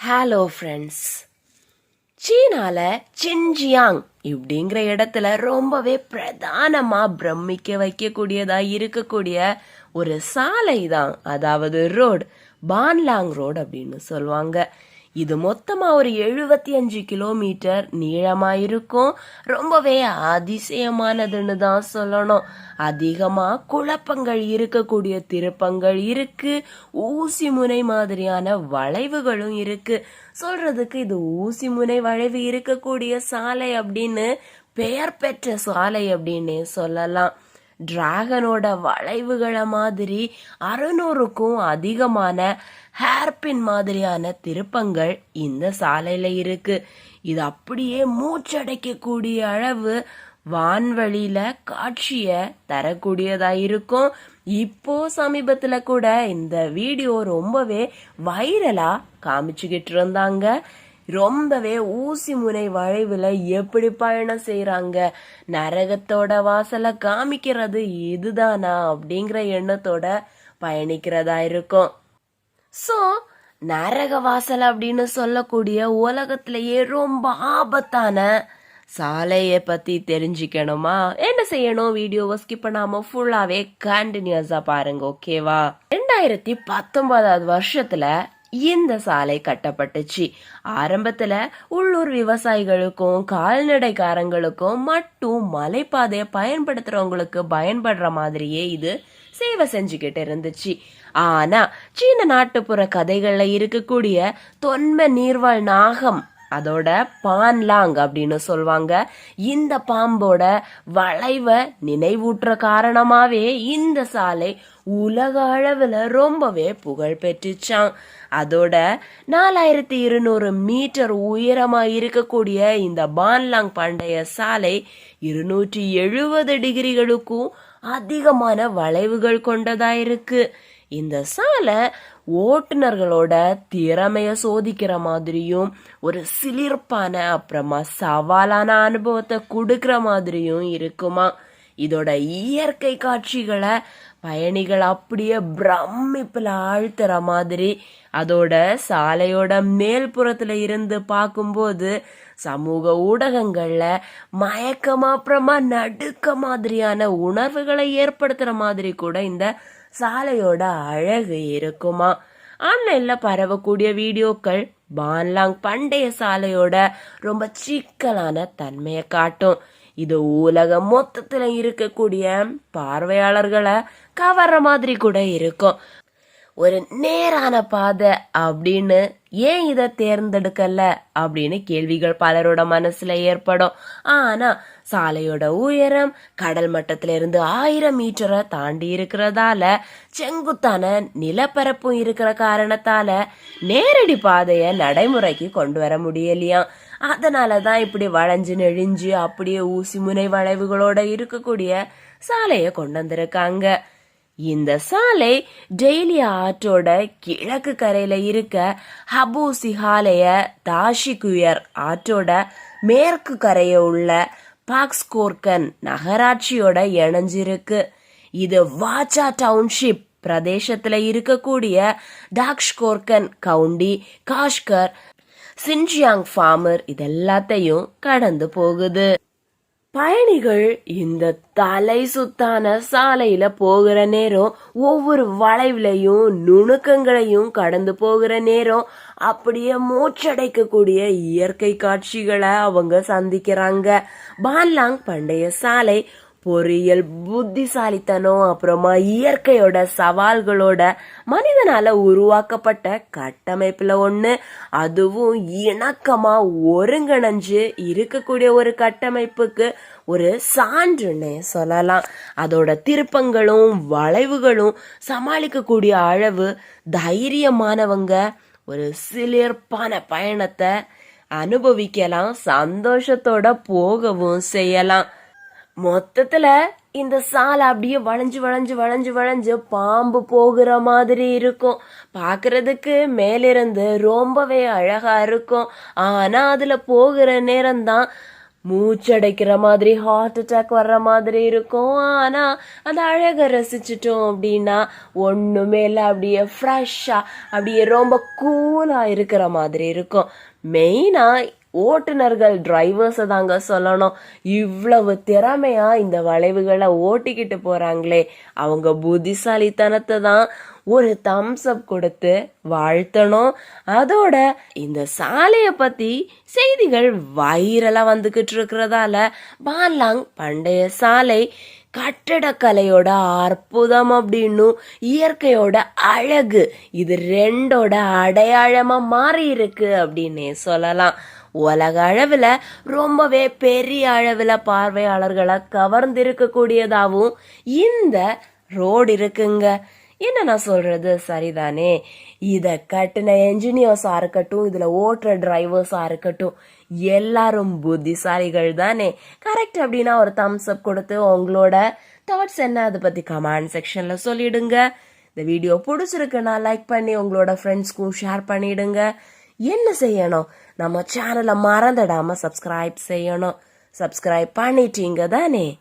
Hello friends சீனால Xinjiang இப்படிங்கிற இடத்துல ரொம்பவே பிரதானமா பிரமிக்க வைக்கக்கூடியதா இருக்கக்கூடிய ஒரு சாலை தான் அதாவது ரோடு பான்லாங் ரோடு அப்படின்னு சொல்லுவாங்க. இது மொத்தமா ஒரு எழுபத்தி அஞ்சு கிலோமீட்டர் நீளமாக இருக்கும் ரொம்பவே அதிசயமானதுன்னு தான் சொல்லணும். அதிகமா குழப்பங்கள் இருக்கக்கூடிய திருப்பங்கள் இருக்கு. ஊசி முனை மாதிரியான வளைவுகளும் இருக்கு. சொல்றதுக்கு இது ஊசி முனை வளைவு இருக்கக்கூடிய சாலை அப்படின்னு பெயர் பெற்ற சாலை அப்படின்னு சொல்லலாம். டிராகனோட வளைவுகளை மாதிரி அறுநூறுக்கும் அதிகமான ஹேர்பின் மாதிரியான திருப்பங்கள் இந்த சாலையில இருக்கு. இது அப்படியே மூச்சடைக்கக்கூடிய அளவு வான்வழியில காட்சிய தரக்கூடியதா இருக்கும். இப்போ சமீபத்துல கூட இந்த வீடியோ ரொம்பவே வைரலா காமிச்சுக்கிட்டு இருந்தாங்க. ரொம்பவே ஊசி முனை வளைவுல எப்படி பயணம் செய்யறாங்க நரகத்தோட வாசலை காமிக்கிறது இதுதானா அப்படிங்கிற எண்ணத்தோட பயணிக்கிறதா இருக்கும். சோ நரக வாசல் அப்படின்னு சொல்லக்கூடிய உலகத்திலேயே ரொம்ப ஆபத்தான சாலையை பத்தி தெரிஞ்சுக்கணுமா? என்ன செய்யணும்? வீடியோவை ஸ்கிப் பண்ணாம ஃபுல்லாவே கண்டினியூஸா பாருங்க ஓகேவா ரெண்டாயிரத்தி பத்தொன்பதாவது வருஷத்துல இந்த சாலை கட்டப்பட்டுச்சு. ஆரம்பத்துல உள்ளூர் விவசாயிகளுக்கும் கால்நடைக்காரங்களுக்கும் மட்டும் மலைப்பாதையை பயன்படுத்துறவங்களுக்கு பயன்படுற மாதிரியே இது சேவை செஞ்சுக்கிட்டு இருந்துச்சு. ஆனா சீன நாட்டுப்புற கதைகள்ல இருக்கக்கூடிய தொன்ம நீர்வாழ் நாகம் அதோட பான்லாங் அப்படின்னு சொல்லுவாங்க இந்த பாம்போட வளைவை நினைவூற்ற காரணமாவே இந்த சாலை உலக அளவில் ரொம்பவே புகழ் பெற்றுச்சான் அதோட நாலாயிரத்தி இருநூறு மீட்டர் உயரமாக இருக்கக்கூடிய இந்த பான்லாங் பண்டைய சாலை இருநூற்றி எழுபது டிகிரிகளுக்கும் அதிகமான வளைவுகள் கொண்டதா இருக்கு. இந்த சாலை ஓட்டுநர்களோட திறமைய சோதிக்கிற மாதிரியும் ஒரு சிலிர்ப்பான அப்புறமா சவாலான அனுபவத்தை கொடுக்குற மாதிரியும் இருக்குமா? இதோட இயற்கை காட்சிகளை பயணிகள் அப்படியே பிரமிப்பில் ஆழ்த்துற மாதிரி அதோட சாலையோட மேல்புறத்துல இருந்து பார்க்கும்போது சமூக ஊடகங்கள்ல மயக்கமா அப்புறமா நடுக்க மாதிரியான உணர்வுகளை ஏற்படுத்துற மாதிரி கூட இந்த சாலையோட அழகு இருக்குமா? ஆன்லைன்ல பரவக்கூடிய வீடியோக்கள் பான்லாங் பண்டைய சாலையோட ரொம்ப சிக்கலான தன்மையை காட்டும். இது உலகம் மொத்தத்துல இருக்கக்கூடிய பார்வையாளர்களை கவர்ற மாதிரி கூட இருக்கும். ஒரு நேரான பாதை அப்படின்னு ஏன் இதை தேர்ந்தெடுக்கல அப்படின்னு கேள்விகள் பலரோட மனசுல ஏற்படும். ஆனா சாலையோட உயரம் கடல் மட்டத்தில இருந்து ஆயிரம் மீட்டரை தாண்டி இருக்கிறதால செங்குத்தான நிலப்பரப்பும் இருக்கிற காரணத்தால நேரடி பாதைய நடைமுறைக்கு கொண்டு வர முடியலையாம் அதனாலதான் இப்படி வளைஞ்சு நெழிஞ்சு அப்படியே ஊசி முனை வளைவுகளோட இருக்கக்கூடிய சாலையை கொண்டு வந்திருக்காங்க. இந்த சாலை டெய்லி ஆற்றோட கிழக்கு கரையில இருக்க ஹபு சிஹாலய தாஷிகுயர் ஆற்றோட மேற்கு கரைய உள்ள பாக்ஸ்கோர்கன் நகராட்சியோட இணைஞ்சிருக்கு. இது வாச்சா டவுன்ஷிப் பிரதேசத்துல இருக்கக்கூடிய டாக்ஷ்கோர்கன் கவுண்டி காஷ்கர் சின்ஜியாங் ஃபார்மர் இதெல்லாத்தையும் கடந்து போகுது. பயணிகள் இந்த தலை சுத்தான சாலையில போகிற நேரம் ஒவ்வொரு வளைவுலையும் நுணுக்கங்களையும் கடந்து போகிற நேரம். அப்படியே மூச்சடைக்கக்கூடிய இயற்கை காட்சிகளை அவங்க சந்திக்கிறாங்க. பான்லாங் பண்டைய சாலை பொறியியல் புத்திசாலித்தனம் அப்புறமா இயற்கையோட சவால்களோட மனிதனால உருவாக்கப்பட்ட கட்டமைப்புல ஒண்ணு. அதுவும் இணக்கமா ஒருங்கிணைஞ்சு இருக்கக்கூடிய ஒரு கட்டமைப்புக்கு ஒரு சான்றுன்னு சொல்லலாம். அதோட திருப்பங்களும் வளைவுகளும் சமாளிக்கக்கூடிய அளவு தைரியமானவங்க ஒரு சிலிர்ப்பான பயணத்தை அனுபவிக்கலாம் சந்தோஷத்தோட போகவும் செய்யலாம். மொத்தத்துல இந்த சாலை அப்படியே வளைஞ்சு வளைஞ்சு வளைஞ்சு வளைஞ்சு பாம்பு போகிற மாதிரி இருக்கும். பாக்குறதுக்கு மேலிருந்து ரொம்பவே அழகா இருக்கும். ஆனா அதுல போகிற நேரம் தான் மூச்சடைக்கிற மாதிரி ஹார்ட் அட்டாக் வர்ற மாதிரி இருக்கும். ஆனா அந்த அழகை ரசிச்சிட்டோம் அப்படின்னா ஒண்ணுமே இல்லை. அப்படியே ஃப்ரெஷ்ஷா அப்படியே ரொம்ப கூலா இருக்கிற மாதிரி இருக்கும். மெயினா ஓட்டுநர்கள் டிரைவர்ஸை தாங்க சொல்லணும். இவ்வளவு திறமையா இந்த வளைவுகளை ஓட்டிக்கிட்டு போறாங்களே. அவங்க புத்திசாலித்தனத்தை தான் ஒரு தம்ஸ் அப் கொடுத்து வாழ்த்தணும். அதோட இந்த சாலையை பத்தி செய்திகள் வைரலா வந்துகிட்டு இருக்கிறதால பாலாங் பண்டைய சாலை கட்டடக்கலையோட அற்புதம் அப்படின்னும் இயற்கையோட அழகு இது ரெண்டோட அடையாளமா மாறி இருக்கு அப்படின்னே சொல்லலாம். உலக அளவில் ரொம்பவே பெரிய அளவில் பார்வையாளர்களை கவர்ந்திருக்கக்கூடியதாகவும் இந்த ரோடு இருக்குங்க. என்ன நான் சொல்றது? சரிதானே. இதை கட்டின என்ஜினியர்ஸாக இருக்கட்டும் இதில் ஓட்டுற டிரைவர்ஸாக இருக்கட்டும் எல்லாரும் புத்திசாலிகள் தானே. கரெக்ட் அப்படின்னா ஒரு தம்ஸ் அப் கொடுத்து உங்களோட தாட்ஸ் என்ன? அதை பற்றி கமெண்ட் செக்ஷனில் சொல்லிடுங்க. இந்த வீடியோ பிடிச்சிருக்குன்னா லைக் பண்ணி உங்களோட ஃப்ரெண்ட்ஸ்க்கும் ஷேர் பண்ணிடுங்க. என்ன செய்யணும்? நம்ம சேனலை மறந்துடாம சப்ஸ்கிரைப் செய்யணும். சப்ஸ்கிரைப் பண்ணிட்டீங்க தானே